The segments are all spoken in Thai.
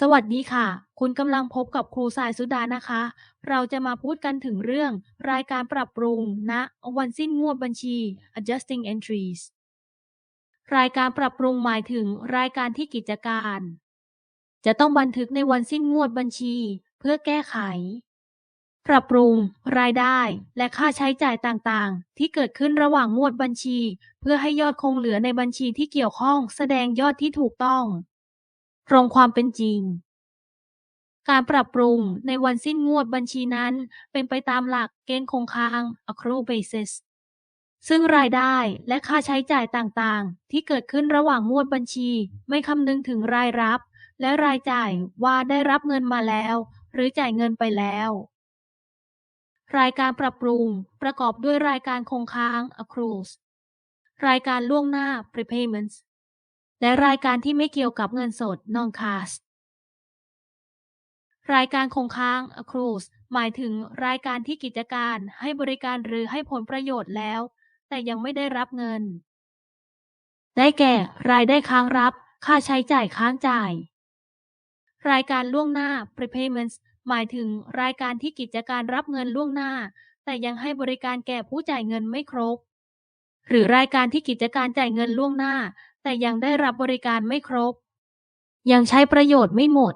สวัสดีค่ะ คุณกำลังพบกับครูสายสุดานะคะ เราจะมาพูดกันถึงเรื่อง รายการปรับปรุงณวันสิ้นงวดบัญชี adjusting entries รายการปรับปรุงหมายถึงรายการที่กิจการ จะต้องบันทึกในวันสิ้นงวดบัญชี เพื่อแก้ไข ปรับปรุง รายได้ และค่าใช้จ่ายต่างๆ ที่เกิดขึ้นระหว่างงวดบัญชี เพื่อให้ยอดคงเหลือในบัญชีที่เกี่ยวข้อง แสดงยอดที่ถูกต้อง ตรงความเป็นจริง การปรับปรุงในวันสิ้นงวดบัญชีนั้น เป็นไปตามหลักเกณฑ์คงค้าง accrual basis ซึ่งรายได้และค่าใช้จ่ายต่างๆ ที่เกิดขึ้นระหว่างงวดบัญชี ไม่คำนึงถึงรายรับ และรายจ่ายว่าได้รับเงินมาแล้ว หรือจ่ายเงินไปแล้ว รายการปรับปรุงประกอบด้วยรายการคงค้าง accruals รายการล่วงหน้า prepayments และรายการที่ไม่เกี่ยวกับเงินสด non cash รายการคงค้าง accruals หมายถึงรายการที่กิจการให้บริการหรือให้ผลประโยชน์แล้ว แต่ยังไม่ได้รับเงิน ได้แก่ รายได้ค้างรับ ค่าใช้จ่ายค้างจ่าย รายการล่วงหน้า prepayments หมายถึงรายการที่กิจการรับเงินล่วงหน้า แต่ยังให้บริการแก่ผู้จ่ายเงินไม่ครบ หรือรายการที่กิจการจ่ายเงินล่วงหน้า แต่ยังได้รับบริการไม่ครบ ยังใช้ประโยชน์ไม่หมด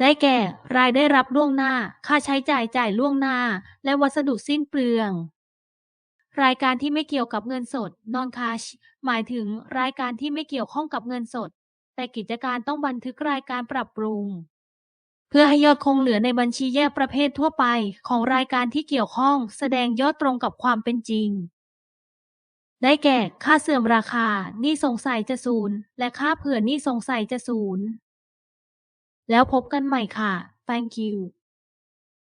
ได้แก่ รายได้รับล่วงหน้า ค่าใช้จ่ายจ่ายล่วงหน้า และวัสดุสิ้นเปลือง รายการที่ไม่เกี่ยวกับเงินสด non cash หมายถึงรายการที่ไม่เกี่ยวข้องกับเงินสด แต่กิจการต้องบันทึกรายการปรับปรุง เพื่อให้ยอดคงเหลือในบัญชีแยกประเภททั่วไป ของรายการที่เกี่ยวข้อง แสดงยอดตรงกับความเป็นจริง ได้แก่ ค่าเสื่อมราคา หนี้สงสัยจะศูนย์ และค่าเผื่อหนี้สงสัยจะศูนย์ แล้วพบกันใหม่ค่ะ thank you